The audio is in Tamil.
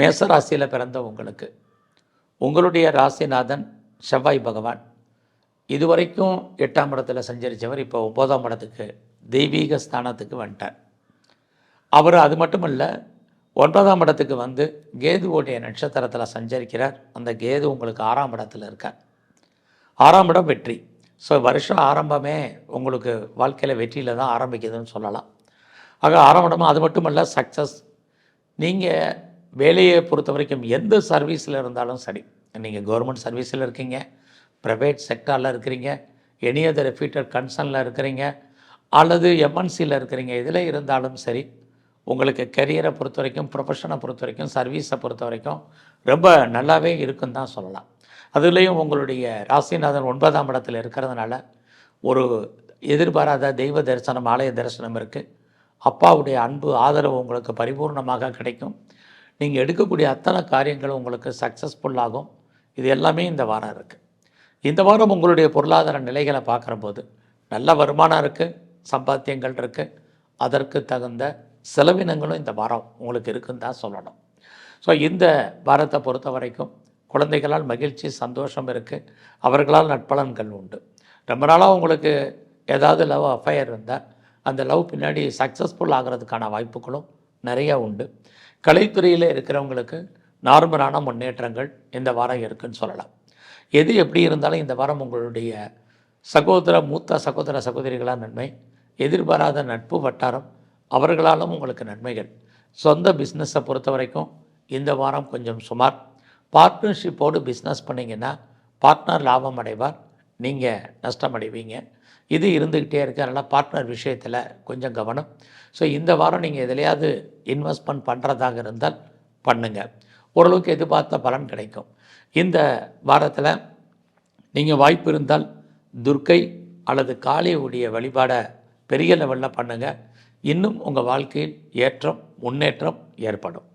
மேச ராசியில் பிறந்த உங்களுக்கு. உங்களுடைய ராசிநாதன் செவ்வாய் பகவான். இதுவரைக்கும் எட்டாம் இடத்துல சஞ்சரித்தவர் இப்போ ஒம்போதாம் இடத்துக்கு தெய்வீக ஸ்தானத்துக்கு வந்துட்டார். அவர் அது மட்டும் இல்லை ஒன்பதாம் இடத்துக்கு வந்து கேதுவோடைய நட்சத்திரத்தில் சஞ்சரிக்கிறார். அந்த கேது உங்களுக்கு ஆறாம் இடத்துல இருக்கார். ஆறாம் இடம் வெற்றி. ஸோ வருஷம் ஆரம்பமே உங்களுக்கு வாழ்க்கையில் வெற்றியில் தான் ஆரம்பிக்குதுன்னு சொல்லலாம். ஆக ஆறாம் அது மட்டும் இல்லை சக்ஸஸ் நீங்கள் வேலையை பொறுத்த வரைக்கும் எந்த சர்வீஸில் இருந்தாலும் சரி. நீங்கள் கவர்மெண்ட் சர்வீஸில் இருக்கீங்க ப்ரைவேட் செக்டாரில் இருக்கிறீங்க எனி அதர் ரெஃப்யூட்டர் கன்சர்னில் இருக்கிறீங்க அல்லது எம்என்சியில் இருக்கிறீங்க இதில் இருந்தாலும் சரி உங்களுக்கு கெரியரை பொறுத்த வரைக்கும் ப்ரொஃபஷனை பொறுத்த வரைக்கும் சர்வீஸை பொறுத்த வரைக்கும் ரொம்ப நல்லாவே இருக்குன்னு தான் சொல்லலாம். அதுலேயும் உங்களுடைய ராசிநாதன் ஒன்பதாம் இடத்தில் இருக்கிறதுனால ஒரு எதிர்பாராத தெய்வ தரிசனம் ஆலய தரிசனம் இருக்குது அப்பாவுடைய அன்பு ஆதரவு உங்களுக்கு பரிபூர்ணமாக கிடைக்கும். நீங்கள் எடுக்கக்கூடிய அத்தனை காரியங்களும் உங்களுக்கு சக்ஸஸ்ஃபுல்லாகும் இது எல்லாமே இந்த வாரம் இருக்குது இந்த வாரம் உங்களுடைய பொருளாதார நிலைகளை பார்க்குற போது நல்ல வருமானம் இருக்குது சம்பாத்தியங்கள் இருக்குது அதற்கு தகுந்த செலவினங்களும் இந்த வாரம் உங்களுக்கு இருக்குன்னு தான் சொல்லணும். ஸோ இந்த வாரத்தை பொறுத்த வரைக்கும் குழந்தைகளால் மகிழ்ச்சி சந்தோஷம் இருக்குது அவர்களால் நட்பலன்கள் உண்டு. ரொம்ப நாளாக உங்களுக்கு ஏதாவது லவ் அஃபயர் இருந்தால் அந்த லவ் பின்னாடி சக்ஸஸ்ஃபுல் ஆகிறதுக்கான வாய்ப்புகளும் நிறையா உண்டு. கலைத்துறையில் இருக்கிறவங்களுக்கு நார்மலான முன்னேற்றங்கள் இந்த வாரம் இருக்குன்னு சொல்லலாம். எது எப்படி இருந்தாலும் இந்த வாரம் உங்களுடைய சகோதர மூத்த சகோதர சகோதரிகளால் நன்மை எதிர்பாராத நட்பு வட்டாரம் அவர்களாலும் உங்களுக்கு நன்மைகள். சொந்த பிஸ்னஸை பொறுத்த வரைக்கும் இந்த வாரம் கொஞ்சம் சுமார். பார்ட்னர்ஷிப்போடு பிஸ்னஸ் பண்ணிங்கன்னா பார்ட்னர் லாபம் அடைவார். நீங்கள் நஷ்டம் அடைவீங்க இது இருந்துக்கிட்டே இருக்கு. அதனால் பார்ட்னர் விஷயத்தில் கொஞ்சம் கவனம். ஸோ இந்த வாரம் நீங்கள் எதுலையாவது இன்வெஸ்ட்மெண்ட் பண்ணுறதாக இருந்தால் பண்ணுங்கள் ஓரளவுக்கு எதிர்பார்த்த பலன் கிடைக்கும். இந்த வாரத்தில் நீங்கள் வாய்ப்பு இருந்தால் துர்க்கை அல்லது காளியுடைய வழிபாடை பெரிய லெவலில் பண்ணுங்கள் இன்னும் உங்கள் வாழ்க்கையில் ஏற்றம் முன்னேற்றம் ஏற்படும்.